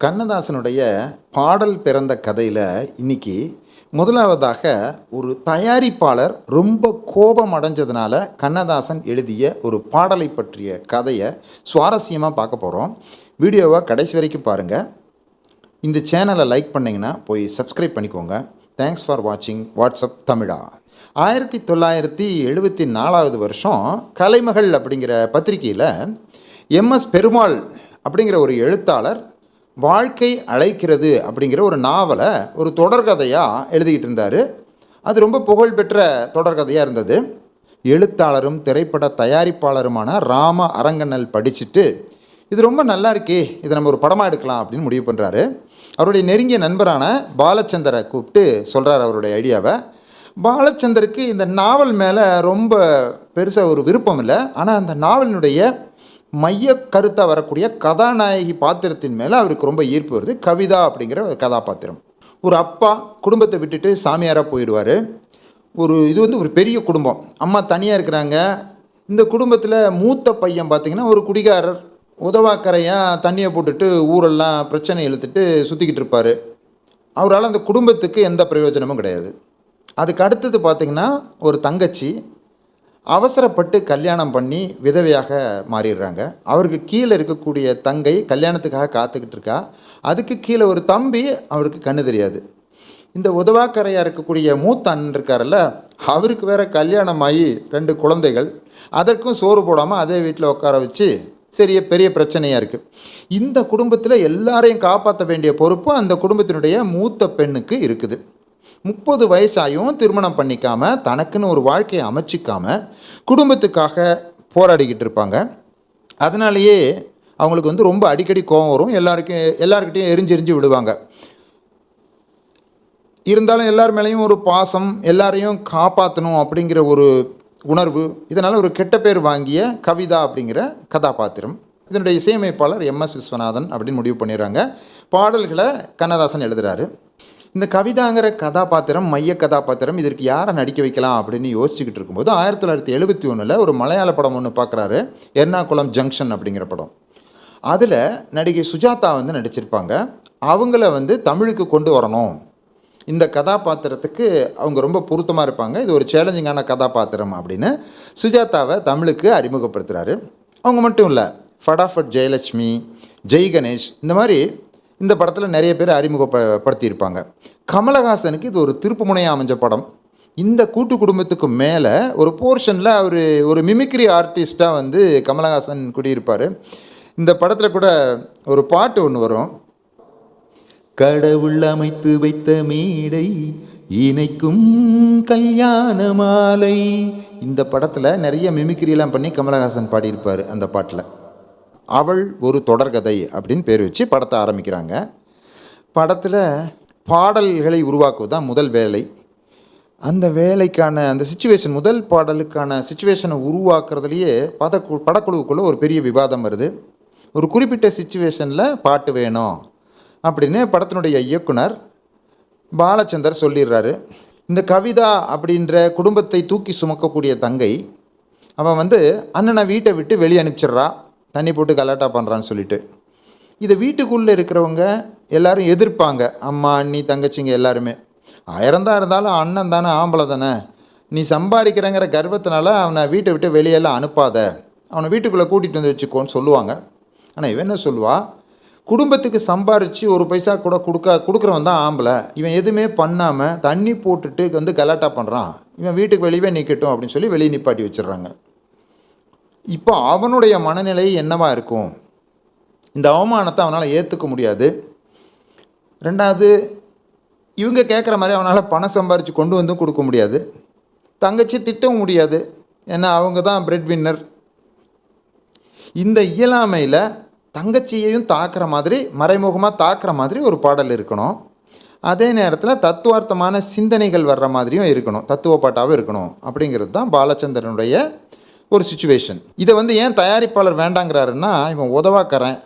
கண்ணதாசனுடைய பாடல் பிறந்த கதையில் இன்னைக்கு முதலாவதாக ஒரு தயாரிப்பாளர் ரொம்ப கோபம் அடைஞ்சதுனால கண்ணதாசன் எழுதிய ஒரு பாடலை பற்றிய கதையை சுவாரஸ்யமாக பார்க்க போகிறோம் வீடியோவை கடைசி வரைக்கும் பாருங்கள் இந்த சேனலை லைக் பண்ணிங்கன்னா போய் சப்ஸ்கிரைப் பண்ணிக்கோங்க. தேங்க்ஸ் ஃபார் வாட்சிங் வாட்ஸ்அப் தமிழா. ஆயிரத்தி தொள்ளாயிரத்தி எழுபத்தி நாலாவது வருஷம் கலைமகள் அப்படிங்கிற பத்திரிக்கையில் எம்எஸ் பெருமாள் அப்படிங்கிற ஒரு எழுத்தாளர் வாழ்க்கை அழைக்கிறது அப்படிங்கிற ஒரு நாவலை ஒரு தொடர்கதையாக எழுதிக்கிட்டு இருந்தார். அது ரொம்ப புகழ்பெற்ற தொடர்கதையாக இருந்தது. எழுத்தாளரும் திரைப்பட தயாரிப்பாளருமான ராம அரங்கண்ணல் படிச்சுட்டு இது ரொம்ப நல்லா இருக்கே இதை நம்ம ஒரு படமாக எடுக்கலாம் அப்படின்னு முடிவு பண்ணுறாரு அவருடைய நெருங்கிய நண்பரான பாலச்சந்தரை கூப்பிட்டு சொல்கிறார் அவருடைய ஐடியாவை. பாலச்சந்தருக்கு இந்த நாவல் மேலே ரொம்ப பெருசாக ஒரு விருப்பம் இல்லை. ஆனால் அந்த நாவலினுடைய மைய கருத்தாக வரக்கூடிய கதாநாயகி பாத்திரத்தின் மேலே அவருக்கு ரொம்ப ஈர்ப்பு வருது. கவிதா அப்படிங்கிற ஒரு கதாபாத்திரம். ஒரு அப்பா குடும்பத்தை விட்டுட்டு சாமியாராக போயிடுவார். ஒரு இது வந்து ஒரு பெரிய குடும்பம். அம்மா தனியாக இருக்கிறாங்க. இந்த குடும்பத்தில் மூத்த பையன் பார்த்திங்கன்னா ஒரு குடிகாரர். உதவாக்கரையாக தண்ணியை போட்டுட்டு ஊரெல்லாம் பிரச்சனை இழுத்துட்டு சுற்றிக்கிட்டு இருப்பார். அவரால் அந்த குடும்பத்துக்கு எந்த பிரயோஜனமும் கிடையாது. அதுக்கு அடுத்தது பார்த்திங்கன்னா ஒரு தங்கச்சி. அவசரப்பட்டு கல்யாணம் பண்ணி விதவையாக மாறிடுறாங்க. அவருக்கு கீழே இருக்கக்கூடிய தங்கை கல்யாணத்துக்காக காத்துக்கிட்டு இருக்கா. அதுக்கு கீழே ஒரு தம்பி அவருக்கு கண்ணு தெரியாது. இந்த உதவாக்கரையாக இருக்கக்கூடிய மூத்த அண்ணன் இருக்கார்ல அவருக்கு வேற கல்யாணம் ஆகி ரெண்டு குழந்தைகள். அதற்கும் சோறு போடாமல் அதே வீட்டில் உட்கார வச்சு சரிய பெரிய பிரச்சனையாக இருக்குது இந்த குடும்பத்தில் எல்லாரையும் காப்பாற்ற வேண்டிய பொறுப்பு அந்த குடும்பத்தினுடைய மூத்த பெண்ணுக்கு இருக்குது. முப்பது வயசாயும் திருமணம் பண்ணிக்காமல் தனக்குன்னு ஒரு வாழ்க்கையை அமைச்சிக்காம குடும்பத்துக்காக போராடிக்கிட்டு இருப்பாங்க. அதனாலேயே அவங்களுக்கு வந்து ரொம்ப அடிக்கடி கோபம் வரும். எல்லாருக்கும் எல்லாருக்கிட்டையும் எரிஞ்சு எரிஞ்சு விடுவாங்க. இருந்தாலும் எல்லார் மேலேயும் ஒரு பாசம் எல்லாரையும் காப்பாற்றணும் அப்படிங்கிற ஒரு உணர்வு இதனால் ஒரு கெட்ட பேர் வாங்கிய கவிதா அப்படிங்கிற கதாபாத்திரம். இதனுடைய இசையமைப்பாளர் எம் எஸ் விஸ்வநாதன் அப்படின்னு முடிவு பண்ணிடுறாங்க. பாடல்களை கண்ணதாசன் எழுதுறாரு. இந்த கவிதாங்கிற கதாபாத்திரம் மைய கதாபாத்திரம் இதற்கு யாரை நடிக்க வைக்கலாம் அப்படின்னு யோசிச்சுக்கிட்டு இருக்கும்போது ஆயிரத்தி தொள்ளாயிரத்தி எழுபத்தி ஒன்றில் ஒரு மலையாள படம் ஒன்று பார்க்குறாரு எர்ணாகுளம் ஜங்ஷன் அப்படிங்கிற படம். அதில் நடிகை சுஜாதா வந்து நடிச்சிருப்பாங்க. அவங்கள வந்து தமிழுக்கு கொண்டு வரணும். இந்த கதாபாத்திரத்துக்கு அவங்க ரொம்ப பொருத்தமாக இருப்பாங்க. இது ஒரு சேலஞ்சிங்கான கதாபாத்திரம் அப்படின்னு சுஜாதாவை தமிழுக்கு அறிமுகப்படுத்துகிறாரு அவங்க மட்டும் இல்லை ஃபடாஃபட் ஜெயலட்சுமி ஜெய் கணேஷ் இந்த மாதிரி இந்த படத்தில் நிறைய பேர் அறிமுகப்படுத்தியிருப்பாங்க. கமலஹாசனுக்கு இது ஒரு திருப்புமுனையாக அமைஞ்ச படம். இந்த கூட்டு குடும்பத்துக்கு மேலே ஒரு போர்ஷனில் அவர் ஒரு மிமிக்ரி ஆர்டிஸ்ட்டாக வந்து கமலஹாசன் குடியிருப்பார். இந்த படத்தில் கூட ஒரு பாட்டு ஒன்று வரும். கடவுள் அமைத்து வைத்த மேடை இணைக்கும் கல்யாண மாலை. இந்த படத்தில் நிறைய மிமிக்ரியெல்லாம் பண்ணி கமலஹாசன் பாடியிருப்பார் அந்த பாட்டில். அவள் ஒரு தொடர்கதை அப்படின்னு பேர் வச்சு படத்தை ஆரம்பிக்கிறாங்க. படத்தில் பாடல்களை உருவாக்குவது தான் முதல் வேலை. அந்த வேலைக்கான அந்த சுச்சுவேஷன் முதல் பாடலுக்கான சுச்சுவேஷனை உருவாக்குறதுலையே பத படக்குழுவுக்குள்ளே ஒரு பெரிய விவாதம் வருது. ஒரு குறிப்பிட்ட சுச்சுவேஷனில் பாட்டு வேணும் அப்படின்னு படத்தினுடைய இயக்குனர் பாலச்சந்தர் சொல்லிடுறாரு. இந்த கவிதா அப்படின்ற குடும்பத்தை தூக்கி சுமக்கக்கூடிய தங்கை அவன் வந்து அண்ணனை வீட்டை விட்டு வெளியே அனுப்பிச்சிட்றா. தண்ணி போட்டு கலாட்டா பண்ணுறான்னு சொல்லிட்டு. இதை வீட்டுக்குள்ளே இருக்கிறவங்க எல்லாரும் எதிர்ப்பாங்க. அம்மா அண்ணி தங்கச்சிங்க எல்லாருமே. ஆயிரம் தான் இருந்தாலும் அண்ணன் தானே ஆம்பளை தானே. நீ சம்பாதிக்கிறங்கிற கர்வத்தினால அவனை வீட்டை விட்டு வெளியெல்லாம் அனுப்பாத. அவனை வீட்டுக்குள்ளே கூட்டிகிட்டு வந்து வச்சுக்கோன்னு சொல்லுவாங்க. ஆனால் இவன் என்ன சொல்லுவா? குடும்பத்துக்கு சம்பாரித்து ஒரு பைசா கூட கொடுக்க கொடுக்குறவன் தான் ஆம்பளை. இவன் எதுவுமே பண்ணாமல் தண்ணி போட்டுட்டு வந்து கலாட்டா பண்ணுறான் இவன் வீட்டுக்கு வெளியவே நிற்கட்டும் அப்படின்னு சொல்லி வெளியே நிப்பாட்டி வச்சிடுறாங்க. இப்போ அவனுடைய மனநிலை என்னவா இருக்கும்? இந்த அவமானத்தை அவனால் ஏற்றுக்க முடியாது. ரெண்டாவது இவங்க கேட்குற மாதிரி அவனால் பணம் சம்பாரித்து கொண்டு வந்தும் கொடுக்க முடியாது. தங்கச்சி திட்டவும் முடியாது. ஏன்னா அவங்க தான் பிரெட் வின்னர் இந்த இயலாமையில் தங்கச்சியையும் தாக்குற மாதிரி மறைமுகமாக தாக்குற மாதிரி ஒரு பாடல் இருக்கணும். அதே நேரத்தில் தத்துவார்த்தமான சிந்தனைகள் வர்ற மாதிரியும் இருக்கணும். தத்துவ பாட்டாகவும் இருக்கணும். அப்படிங்கிறது தான் பாலச்சந்திரனுடைய ஒரு சுச்சுவேஷன் இதை வந்து ஏன் தயாரிப்பாளர் வேண்டாங்கிறாருன்னா இவன் உதவாக்கறேன்.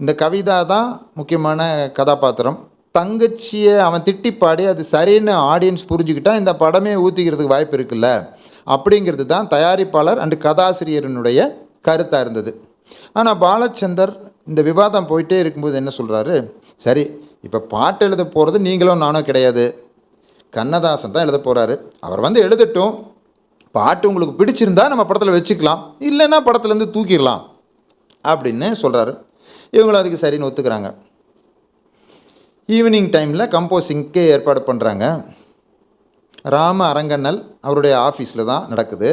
இந்த கவிதா தான் முக்கியமான கதாபாத்திரம். தங்கச்சியை அவன் திட்டி பாடி அது சரின்னு ஆடியன்ஸ் புரிஞ்சுக்கிட்டா இந்த படமே ஊற்றிக்கிறதுக்கு வாய்ப்பு இருக்குல்ல? அப்படிங்கிறது தான் தயாரிப்பாளர் அண்டு கதாசிரியரனுடைய கருத்தாக இருந்தது. ஆனால் பாலச்சந்தர் இந்த விவாதம் போயிட்டே இருக்கும்போது என்ன சொல்கிறாரு சரி இப்போ பாட்டு எழுத போகிறது நீங்களும் நானும் கிடையாது. கண்ணதாசன் தான் எழுத போகிறாரு அவர் வந்து எழுதட்டும். பாட்டு உங்களுக்கு பிடிச்சிருந்தா நம்ம படத்தில் வச்சுக்கலாம். இல்லைன்னா படத்துலேருந்து தூக்கிடலாம். அப்படின்னு சொல்கிறாரு இவங்களும் அதுக்கு சரின்னு ஒத்துக்கிறாங்க. ஈவினிங் டைமில் கம்போசிங்க்கு ஏற்பாடு பண்ணுறாங்க ராம அரங்கண்ணல் அவருடைய ஆஃபீஸில் தான் நடக்குது.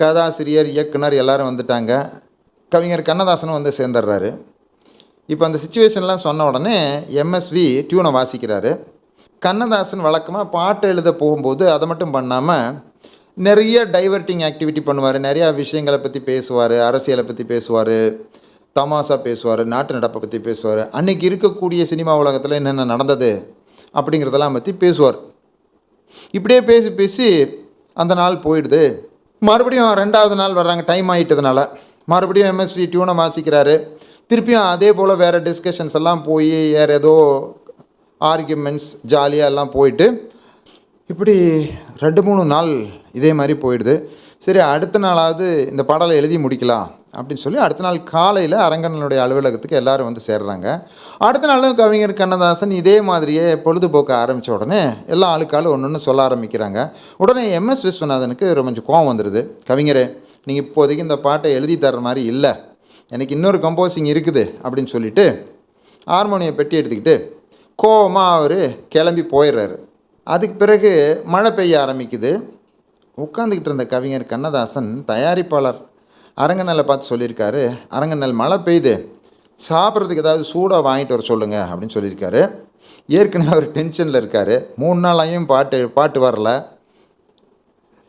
கதாசிரியர் இயக்குனர் எல்லோரும் வந்துட்டாங்க. கவிஞர் கண்ணதாசனும் வந்து சேர்ந்துடுறாரு. இப்போ அந்த சுச்சுவேஷன்லாம் சொன்ன உடனே எம்எஸ்வி டியூனை வாசிக்கிறாரு. கண்ணதாசன் வழக்கமாக பாட்டு எழுத போகும்போது அதை மட்டும் பண்ணாமல் நிறைய டைவர்ட்டிங் ஆக்டிவிட்டி பண்ணுவார். நிறையா விஷயங்களை பற்றி பேசுவார். அரசியலை பற்றி பேசுவார். தமாசா பேசுவார். நாட்டு நடப்பை பற்றி பேசுவார். அன்றைக்கி இருக்கக்கூடிய சினிமா உலகத்தில் என்னென்ன நடந்தது அப்படிங்கிறதெல்லாம் பற்றி பேசுவார். இப்படியே பேசி பேசி அந்த நாள் போயிடுது. மறுபடியும் ரெண்டாவது நாள் வர்றாங்க. டைம் ஆகிட்டதுனால மறுபடியும் எம்எஸ்வி டியூனை வாசிக்கிறாரு திருப்பியும் அதே போல் வேறு டிஸ்கஷன்ஸ் எல்லாம் போய் வேறு ஏதோ ஆர்கியூமெண்ட்ஸ் ஜாலியாக எல்லாம் போயிட்டு இப்படி ரெண்டு மூணு நாள் இதே மாதிரி போயிடுது. சரி அடுத்த நாளாவது இந்த பாடலை எழுதி முடிக்கலாம் அப்படின்னு சொல்லி அடுத்த நாள் காலையில் அரங்கனுடைய அலுவலகத்துக்கு எல்லாரும் வந்து சேர்றாங்க. அடுத்த நாளும் கவிஞர் கண்ணதாசன் இதே மாதிரியே பொழுதுபோக்க ஆரம்பித்த உடனே எல்லா ஆளுக்காலும் ஒன்று ஒன்று சொல்ல ஆரம்பிக்கிறாங்க. உடனே எம்எஸ் விஸ்வநாதனுக்கு ரொம்ப கொஞ்சம் கோவம் வந்துடுது கவிஞரே நீங்கள் இப்போதைக்கு இந்த பாட்டை எழுதி தர்ற மாதிரி இல்லை. எனக்கு இன்னொரு கம்போசிங் இருக்குது அப்படின்னு சொல்லிவிட்டு ஹார்மோனிய பெட்டி எடுத்துக்கிட்டு கோவமாக அவர் கிளம்பி போயிடுறாரு அதுக்கு பிறகு மழை பெய்ய ஆரம்பிக்குது. உட்காந்துக்கிட்டு இருந்த கவிஞர் கண்ணதாசன் தயாரிப்பாளர் அரங்கநல்லை பார்த்து சொல்லியிருக்காரு அரங்கநல் மழை பெய்யுது. சாப்பிட்றதுக்கு ஏதாவது சூடாக வாங்கிட்டு வர சொல்லுங்கள் அப்படின்னு சொல்லியிருக்காரு. ஏற்கனவே அவர் டென்ஷனில் இருக்கார். மூணு நாளாயும் பாட்டு பாட்டு வரல.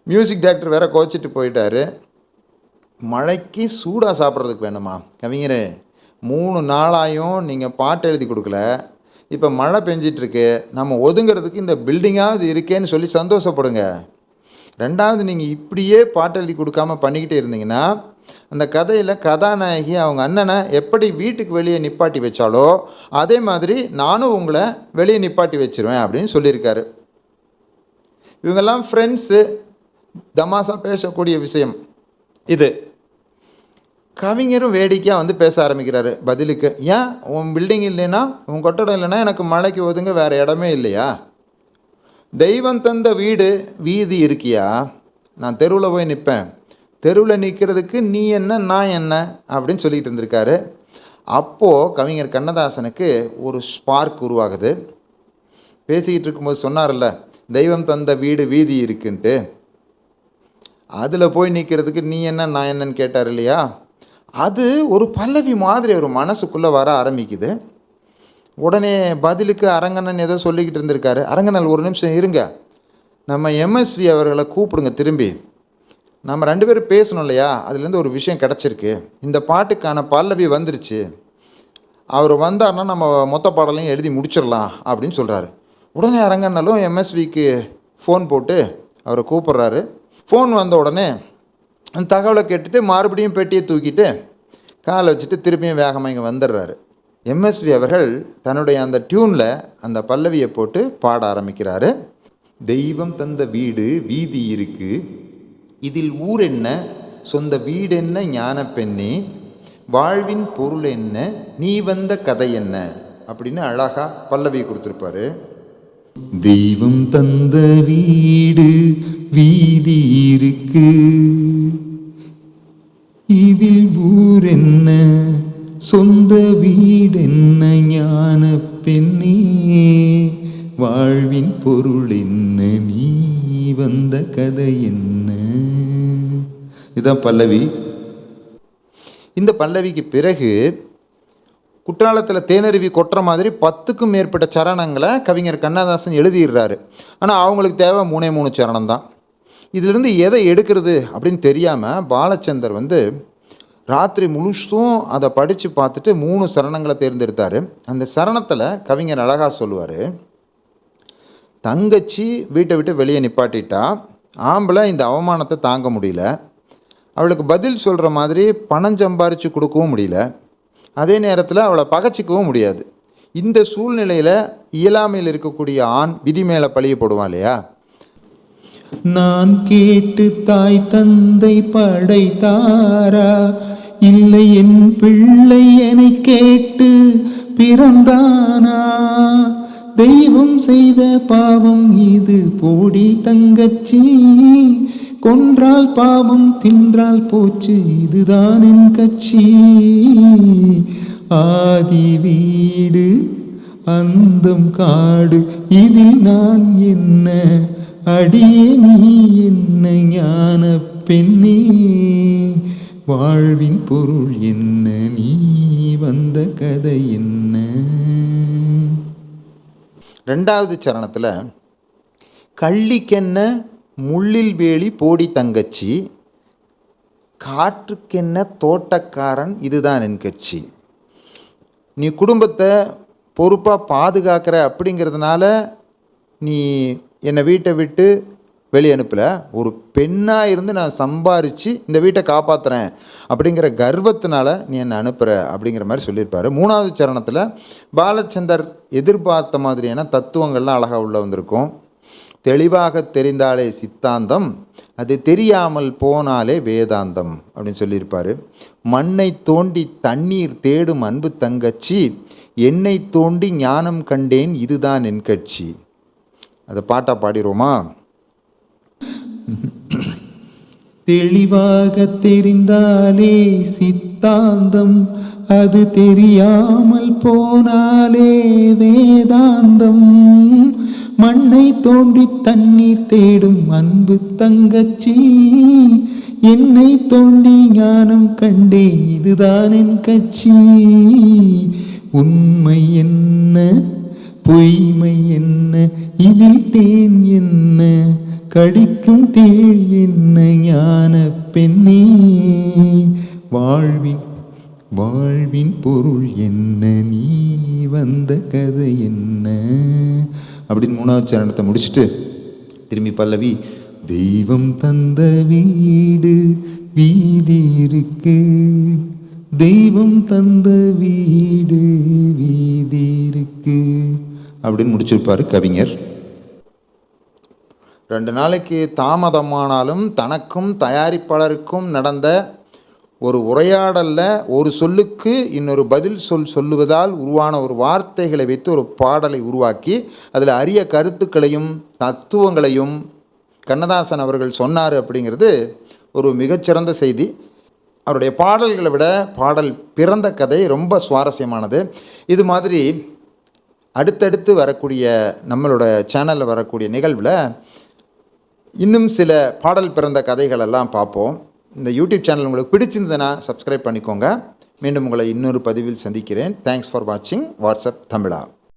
மியூசிக் டைரக்டர் வேற கோச்சிட்டு போயிட்டார். மழைக்கு சூடாக சாப்பிட்றதுக்கு வேணுமா? கவிஞரே மூணு நாளாயும் நீங்கள் பாட்டு எழுதி கொடுக்கல. இப்போ மழை பெஞ்சிட்ருக்கு நம்ம ஒதுங்கிறதுக்கு இந்த பில்டிங்காவது இருக்கேன்னு சொல்லி சந்தோஷப்படுங்க. ரெண்டாவது நீங்கள் இப்படியே பாட்டு எழுதி கொடுக்காம பண்ணிக்கிட்டே இருந்தீங்கன்னா அந்த கதையில் கதாநாயகி அவங்க அண்ணனை எப்படி வீட்டுக்கு வெளியே நிப்பாட்டி வச்சாலோ அதே மாதிரி நானும் உங்களை வெளியே நிப்பாட்டி வச்சிருவேன் அப்படின்னு சொல்லியிருக்காரு. இவங்கெல்லாம் ஃப்ரெண்ட்ஸு தமாசா பேசக்கூடிய விஷயம் இது. கவிஞரும் வேடிக்கையாக வந்து பேச ஆரம்பிக்கிறாரு. பதிலுக்கு ஏன்? உன் பில்டிங் இல்லைன்னா உன் கொட்டடம் இல்லைன்னா எனக்கு மழைக்கு ஒதுங்க வேறு இடமே இல்லையா? தெய்வம் தந்த வீடு வீதி இருக்கியா? நான் தெருவில் போய் நிற்பேன் தெருவில் நிற்கிறதுக்கு நீ என்ன நான் என்ன? அப்படின்னு சொல்லிட்டு இருந்திருக்காரு. அப்போது கவிஞர் கண்ணதாசனுக்கு ஒரு ஸ்பார்க் உருவாகுது. பேசிக்கிட்டு இருக்கும்போது சொன்னார்ல தெய்வம் தந்த வீடு வீதி இருக்குன்ட்டு. அதில் போய் நிற்கிறதுக்கு நீ என்ன நான் என்னன்னு கேட்டார் இல்லையா? அது ஒரு பல்லவி மாதிரி ஒரு மனசுக்குள்ளே வர ஆரம்பிக்குது. உடனே பதிலுக்கு அரங்கண்ணன் ஏதோ சொல்லிக்கிட்டு இருந்திருக்காரு. அரங்கணல் ஒரு நிமிஷம் இருங்க. நம்ம எம்எஸ்வி அவர்களை கூப்பிடுங்க திரும்பி. நம்ம ரெண்டு பேரும் பேசணும் இல்லையா? அதுலேருந்து ஒரு விஷயம் கிடச்சிருக்கு. இந்த பாட்டுக்கான பல்லவி வந்துருச்சு. அவர் வந்தார்னா நம்ம மொத்த பாடலையும் எழுதி முடிச்சிடலாம் அப்படின்னு சொல்கிறாரு உடனே அரங்கண்ணலும் எம்எஸ்விக்கு ஃபோன் போட்டு அவரை கூப்பிட்றாரு. ஃபோன் வந்த உடனே அந்த தகவலை கேட்டுட்டு மறுபடியும் பெட்டியை தூக்கிட்டு காலை வச்சுட்டு திருப்பியும் வேகமாக இங்கே வந்துடுறாரு. எம்எஸ்வி அவர்கள் தன்னுடைய அந்த டியூனில் அந்த பல்லவியை போட்டு பாட ஆரம்பிக்கிறாரு. தெய்வம் தந்த வீடு வீதி இருக்கு. இதில் ஊர் என்ன? சொந்த வீடு என்ன? ஞான பெண்ணே. வாழ்வின் பொருள் என்ன? நீ வந்த கதை என்ன? அப்படின்னு அழகா பல்லவி கொடுத்துருப்பாரு. தெய்வம் தந்த வீடு வீதி இருக்கு இதில் ஊர் என்ன சொந்த வீடென்ன ஞான பெண்ணே. வாழ்வின் பொருள் என்ன நீ வந்த கதை என்ன? இதான் பல்லவி. இந்த பல்லவிக்கு பிறகு குற்றாலத்தில் தேனருவி கொட்டுற மாதிரி பத்துக்கும் மேற்பட்ட சரணங்களை கவிஞர் கண்ணதாசன் எழுதிடுறாரு. ஆனால் அவங்களுக்கு தேவை மூணே மூணு சரணம் தான் இதிலிருந்து எதை எடுக்கிறது அப்படின்னு தெரியாமல் பாலச்சந்தர் வந்து ராத்திரி முழுசும் அதை படித்து பார்த்துட்டு மூணு சரணங்களை தேர்ந்தெடுத்தார். அந்த சரணத்தில் கவிஞர் அழகாக சொல்லுவார் தங்கச்சி வீட்டை விட்டு வெளியே நிப்பாட்டிட்டா ஆம்பளை இந்த அவமானத்தை தாங்க முடியல. அவளுக்கு பதில் சொல்கிற மாதிரி பணம் சம்பாரித்து கொடுக்கவும் முடியல. அதே நேரத்தில் அவளை பகச்சிக்கவும் முடியாது. இந்த சூழ்நிலையில் இயலாமையில் இருக்கக்கூடிய ஆண் விதி மேலே பழிய போடுவான் இல்லையா? நான் கேட்டு தாய் தந்தை படைத்தாரா? இல்லை என் பிள்ளை என்னை கேட்டு பிறந்தானா? தெய்வம் செய்த பாவம் இது போடி தங்கச்சி. கொன்றால் பாவம் தின்றால் போச்சு இதுதான் என் கட்சி. ஆதி வீடு அந்தம் காடு இதில் நான் என்ன? அடியே நீ என்ன ஞான பெண்ணே? வாழ்வின் பொருள் என்ன? நீ வந்த கதை என்ன? ரெண்டாவது சரணத்தில் கள்ளிக்கென்ன முள்ளில் வேலி போடி தங்கச்சி காற்றுக்கென்ன தோட்டக்காரன் இதுதான் என் கட்சி. நீ குடும்பத்தை பொறுப்பாக பாதுகாக்கிற அப்படிங்கிறதுனால நீ என்னை வீட்டை விட்டு வெளியே அனுப்பலை. ஒரு பெண்ணாக இருந்து நான் சம்பாரித்து இந்த வீட்டை காப்பாற்றுறேன் அப்படிங்கிற கர்வத்தினால நீ என்னை அனுப்புகிற அப்படிங்கிற மாதிரி சொல்லியிருப்பார். மூணாவது சரணத்தில் பாலச்சந்தர் எதிர்பார்த்த மாதிரியான தத்துவங்கள்லாம் அழகாக உள்ளே வந்திருக்கும். தெளிவாக தெரிந்தாலே சித்தாந்தம் அது தெரியாமல் போனாலே வேதாந்தம் அப்படின்னு சொல்லியிருப்பார். மண்ணை தோண்டி தண்ணீர் தேடும் அன்பு தங்கச்சி என்னை தோண்டி ஞானம் கண்டேன் இதுதான் என் கட்சி. அதை பாட்டாக பாடிடுவோமா தெளிவாக தெரிந்தாலே சித்தாந்தம். அது தெரியாமல் போனாலே வேதாந்தம். மண்ணை தோண்டி தண்ணீர் தேடும் அன்பு தங்கச்சி. என்னை தோண்டி ஞானம் கண்டேன் இதுதான் என் கட்சி. உண்மை என்ன பொய்மை என்ன இதில் தேன் என்ன? கடிக்கும் தேள் என்ன ஞான பெண்ணே. வாழ்வின் வாழ்வின் பொருள் என்ன? நீ வந்த கதை என்ன? அப்படின்னு மூணாவது சரணத்தை முடிச்சுட்டு திரும்பி பல்லவி தெய்வம் தந்த வீடு வீதி இருக்கு தெய்வம் தந்த வீடு வீதி இருக்கு அப்படின்னு முடிச்சிருப்பார் கவிஞர். ரெண்டு நாளைக்கு தாமதமானாலும் தனக்கும் தயாரிப்பாளருக்கும் நடந்த ஒரு உரையாடலில் ஒரு சொல்லுக்கு இன்னொரு பதில் சொல் சொல்லுவதால் உருவான ஒரு வார்த்தைகளை வைத்து ஒரு பாடலை உருவாக்கி அதில் அரிய கருத்துக்களையும் தத்துவங்களையும் கண்ணதாசன் அவர்கள் சொன்னார் அப்படிங்கிறது ஒரு மிகச்சிறந்த செய்தி. அவருடைய பாடல்களை விட பாடல் பிறந்த கதை ரொம்ப சுவாரஸ்யமானது. இது மாதிரி அடுத்தடுத்து வரக்கூடிய நம்மளோட சேனலில் வரக்கூடிய நிகழ்வில் இன்னும் சில பாடல் பிறந்த கதைகளெல்லாம் பார்ப்போம். இந்த யூடியூப் சேனல் உங்களுக்கு பிடிச்சிருந்ததுன்னா சப்ஸ்கிரைப் பண்ணிக்கோங்க. மீண்டும் உங்களை இன்னொரு பதிவில் சந்திக்கிறேன். தேங்க்ஸ் ஃபார் வாட்சிங் வாட்ஸ்அப் தமிழா.